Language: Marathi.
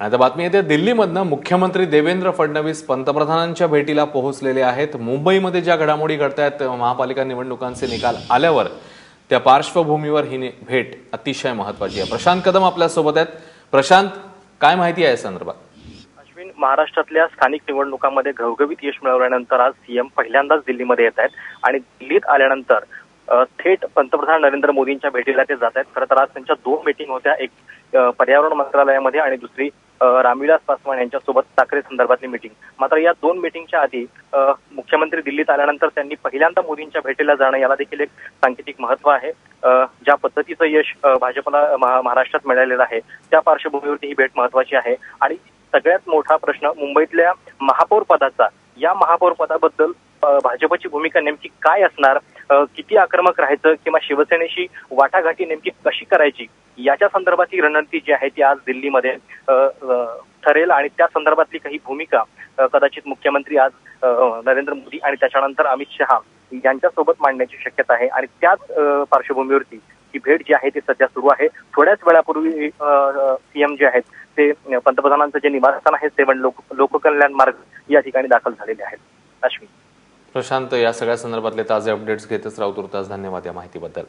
आता बातमी येते दिल्लीमधनं मुख्यमंत्री देवेंद्र फडणवीस पंतप्रधानांच्या भेटीला पोहोचलेले आहेत. मुंबईमध्ये ज्या घडामोडी घडतायत महापालिका निवडणुकांचे निकाल आल्यावर त्या पार्श्वभूमीवर ही नि- भेट अतिशय महत्वाची आहे. प्रशांत कदम आपल्यासोबत आहेत. प्रशांत काय माहिती आहे संदर्भात? अश्विन महाराष्ट्रातल्या स्थानिक निवडणुकांमध्ये घवघवीत यश मिळवल्यानंतर आज सीएम पहिल्यांदाच दिल्लीमध्ये येत आहेत. आणि दिल्लीत आल्यानंतर थेट पंतप्रधान नरेंद्र मोदींच्या भेटीला ते जात आहेत. खरं तर आज त्यांच्या दोन मीटिंग होत्या. एक पर्यावरण मंत्रालयामध्ये आणि दुसरी रामविलास पासवान यांच्यासोबत साखरे संदर्भातली मीटिंग मात्र या दोन मीटिंगच्या आधी मुख्यमंत्री दिल्लीत आल्यानंतर त्यांनी पहिल्यांदा मोदींच्या भेटीला जाणं याला देखील एक सांकेतिक महत्त्व आहे. ज्या पद्धतीचं यश भाजपला महा- महाराष्ट्रात मिळालेलं आहे त्या पार्श्वभूमीवरती ही भेट महत्वाची आहे. आणि सगळ्यात मोठा प्रश्न मुंबईतल्या महापौर पदाचा या महापौर पदाबद्दल भाजपची भूमिका नेमकी काय असणार? किती आक्रमक राहायचं किंवा शिवसेनेशी वाटाघाटी नेमकी कशी करायची? याच्या संदर्भातली रणनीती जी आहे ती आज दिल्लीमध्ये ठरेल आणि त्या संदर्भातली काही भूमिका कदाचित मुख्यमंत्री आज नरेंद्र मोदी आणि त्याच्यानंतर अमित शहा यांच्यासोबत मांडण्याची शक्यता आहे. आणि त्याच पार्श्वभूमीवरती ही भेट जी आहे ती सध्या सुरू आहे. थोड्याच वेळापूर्वी सीएम जे आहेत ते पंतप्रधानांचं जे निवासस्थान आहे सेवन लोक लोककल्याण मार्ग या ठिकाणी दाखल झालेले आहेत. अश्विन. प्रशांत या सगळ्या संदर्भातले ताजे अपडेट्स घेतच राहू तुर्तास धन्यवाद या माहितीबद्दल.